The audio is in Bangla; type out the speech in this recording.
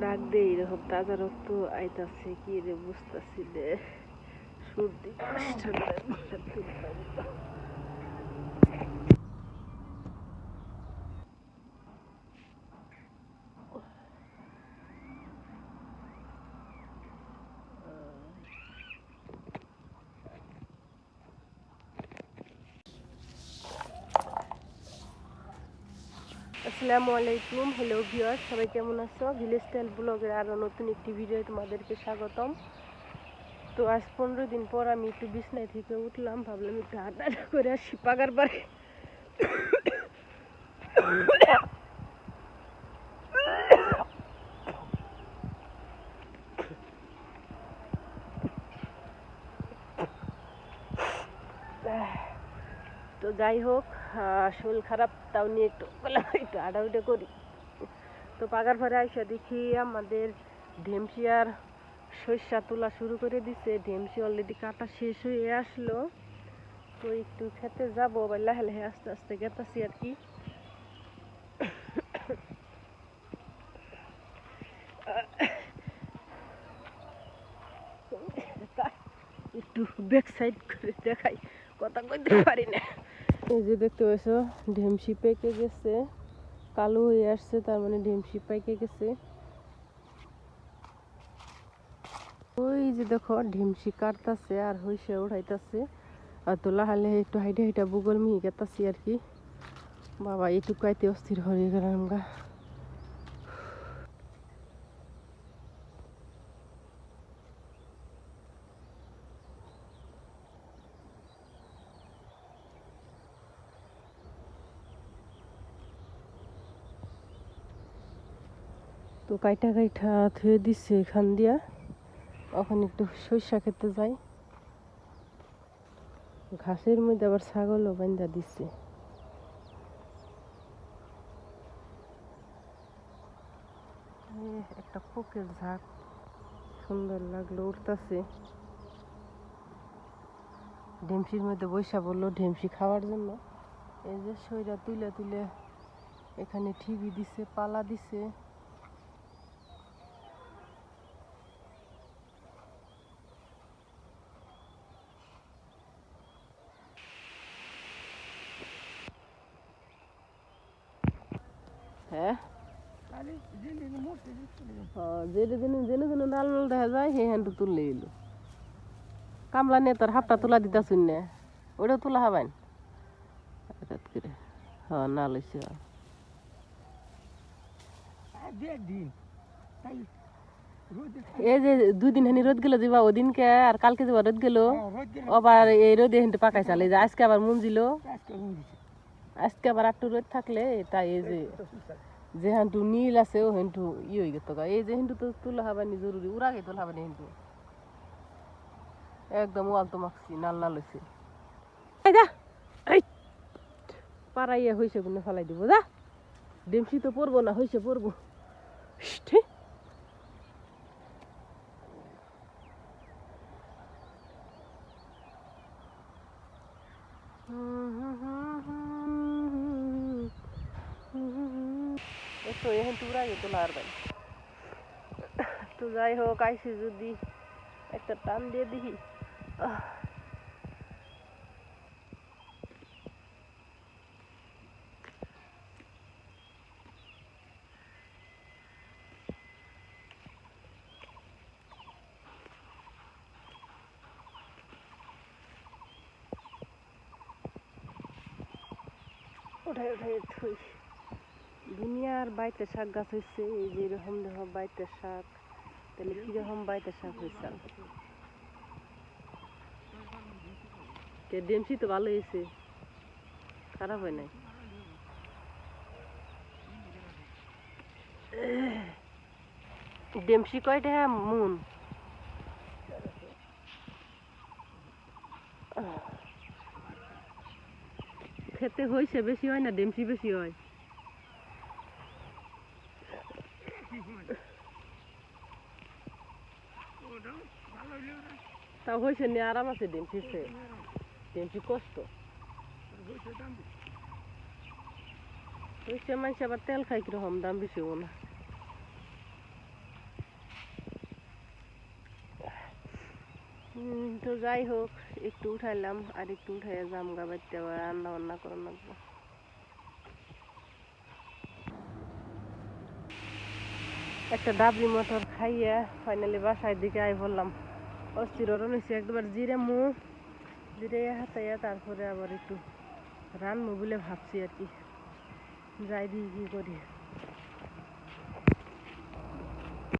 হাঁক দিয়ে এরকম তাজা রক্ত আইতাছে কি রে বুঝতেছি সর্দি কাশ ঠান্ডার মধ্যে তুল পারি না। আসসালামু আলাইকুম। হ্যালো ভিউয়ার সবাই কেমন আছো? ভিলেজ স্টাইল ব্লগের আরও নতুন একটি ভিডিও তোমাদেরকে স্বাগতম। তো আজ পনেরো দিন পর আমি একটু বিছনায় থেকে উঠলাম, ভাবলাম একটু হাঁটা করে আসি, পাগার পারে তো যাই হোক শরীর খারাপ, তাও নিয়ে একটু একটু আডাউডে করি। তো পাগার পরে আইসা দেখি আমাদের ঢেমসিয়ার সর্ষা তোলা শুরু করে দিছে। ঢেমসি অলরেডি কাটা শেষ হয়ে আসলো। তো একটু খেতে যাব বা লাহে লাহে আস্তে আস্তে গেতাছি আর কি। একটু ব্যাক সাইড করে দেখাই। কথা কইতে পারি না। এই যে দেখতে পাচ্ছ ঢেমসি পেকে গেছে, কালো হয়ে আসছে, তার মানে ঢেমসি পেকে গেছে। ওই যে দেখো ঢেমসি কাটতাছে আর হইসে উঠাইতেছে। আর তো লাহালে একটু হাইটে হাইটা বুগল মিহি কাটতেছি আর কি। বাবা, এটুকু আইতে অস্থির হয়ে গেলাম গা। তো কাইটা কাইটা ধুয়ে দিচ্ছে এখান দিয়া। ওখানে একটু সরিষা খেতে যাই। ঘাসের মধ্যে আবার ছাগলও বান্ধা দিচ্ছে একটা পোকের ঝাঁক। সুন্দর লাগল উঠতাছে ঢেমসির মধ্যে বৈশা বলল ঢেমসি খাওয়ার জন্য। এই যে সইরা তুলে তুলে এখানে ঠিবি দিছে, পালা দিছে। হ্যাঁ? যেটা যেন যেন যেন লাল লাল দেখা যায় সেই হ্যান্ডু তুললে এলো। কামলা নিয়ে তোর হাফটা তুলা দিতা শুন না। ওটাও তুলা হবেন হঠাৎ করে। হ্যাঁ না লইছে। এই যে দুই দিন হানি রোদ গেল যাবা ওদিনকে আর কালকে যাবা রোদ গেল। আবার এই রোদে হেঁটে পাকাই চালে যে আজকে আবার মুঞ্জিল আজকে আবার একটু রোদ থাকলে তাই এই যে যে হান্টু নীল আছে ও হেন্টু ই হয়ে গেত এই যে হেন্টু তো তুলা হবানি জরুরি, উড়া গে তোলা হবানি হেন্টু একদম ওয়াল তো মাখছি, নাল নাল হয়েছে পাড়াইয়া হয়েছে গুনে ফেলাই দিব, যা। ডেমসি তো পড়ব না হয়েছে পড়ব ঠিক একটু এখন টুকরা যেত না আর ভাই তো যাই হোক আইসি যদি একটা টান দিয়ে দেখি আহ। উঠাই উঠাই থুই দুনিয়ার বাইতে শাক গাছ হয়েছে এই যে এরকম দেখো বাইতে শাক, তাহলে কীরকম বাইতে শাক হয়েছে ডেমসি তো ভালো হয়েছে খারাপ হয় নাই? ডেমসি কয়টা হ্যাঁ মুন খেতে হয়েছে বেশি হয় না ডেমসি বেশি হয়। তা হয়েছে নিয়ে আরাম আছে ডিম ফিরছে। ডিম ফি কষ্ট? হয়েছে মানুষ আবার তেল খাই কীরকম দাম বেশি না। তো যাই হোক, একটু উঠাইলাম, আর একটু উঠাইয়া জামগা বাড়িতে, আবার রান্না বান্না করার লাগবো একটা ডাবলি মটর খাইয়ে ফাইনালি বাসায় দিকে আই বললাম। অস্থির রয়েছে একবার জিরে মু, জিরে হাতাইয়া তারপরে আবার একটু রানবো বলে ভাবছি আর কি। যাই দিয়ে কি করি।